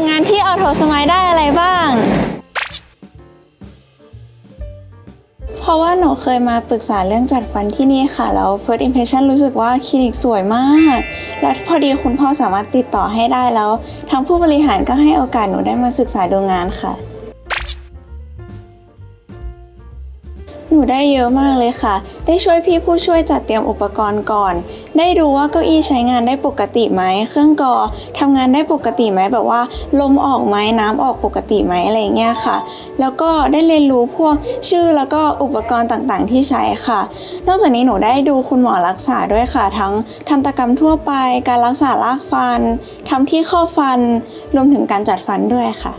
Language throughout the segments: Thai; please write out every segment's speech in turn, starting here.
กงานที่ออโตสมัยได้อะไรบ้าง เพราะว่าหนูเคยมาปรึกษาเรื่องจัดฟันที่นี่ค่ะ แล้ว first impression รู้สึกว่าคลินิกสวยมาก แล้วพอดีคุณพ่อสามารถติดต่อให้ได้แล้วทางผู้บริหารก็ให้โอกาสหนูได้มาศึกษาดูงานค่ะ หนูได้เยอะมากเลยค่ะ ได้ช่วยพี่ผู้ช่วยจัดเตรียมอุปกรณ์ก่อน ได้ดูว่าเก้าอี้ใช้งานได้ปกติไหม เครื่องกอทำงานได้ปกติไหมแบบว่า ลมออกไหมน้ำออกปกติไหมอะไรเงี้ยค่ะ แล้วก็ได้เรียนรู้พวกชื่อแล้วก็อุปกรณ์ต่างๆ ที่ใช้ค่ะ นอกจากนี้หนูได้ดูคุณหมอรักษาด้วยค่ะ ทั้งทันตกรรมทั่วไป การรักษารากฟันทำที่ข้อฟัน รวมถึงการจัดฟันด้วยค่ะ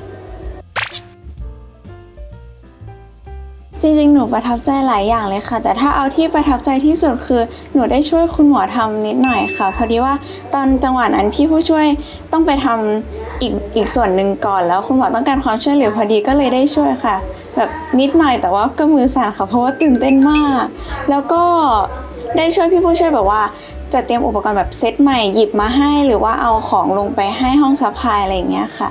จริงๆ หนูประทับใจหลายอย่างเลยค่ะ แต่ถ้าเอาที่ประทับใจที่สุดคือหนูได้ช่วยคุณหมอทำนิดหน่อยค่ะ พอดีว่าตอนจังหวะนั้นพี่ผู้ช่วยต้องไปทำอีกอีกส่วนหนึ่งก่อนแล้วคุณหมอต้องการความช่วยเหลือพอดีก็เลยได้ช่วยค่ะ แบบนิดหน่อยแต่ว่าก็มือสั่นค่ะเพราะว่าตื่นเต้นมาก แล้วก็ได้ช่วยพี่ผู้ช่วยแบบว่าจัดเตรียมอุปกรณ์แบบเซตใหม่หยิบมาให้ หรือว่าเอาของลงไปให้ห้องซัพพลายอะไรอย่างเงี้ยค่ะ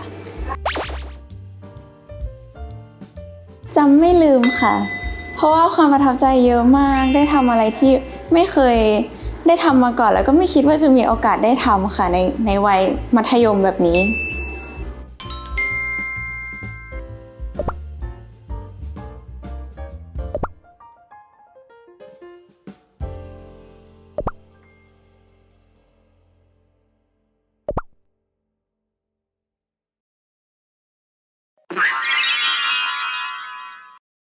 จำไม่ลืมค่ะ เพราะว่าความประทับใจเยอะมากได้ทำอะไรที่ไม่เคยได้ทำมาก่อน แล้วก็ไม่คิดว่าจะมีโอกาสได้ทำค่ะในในวัยมัธยมแบบนี้ you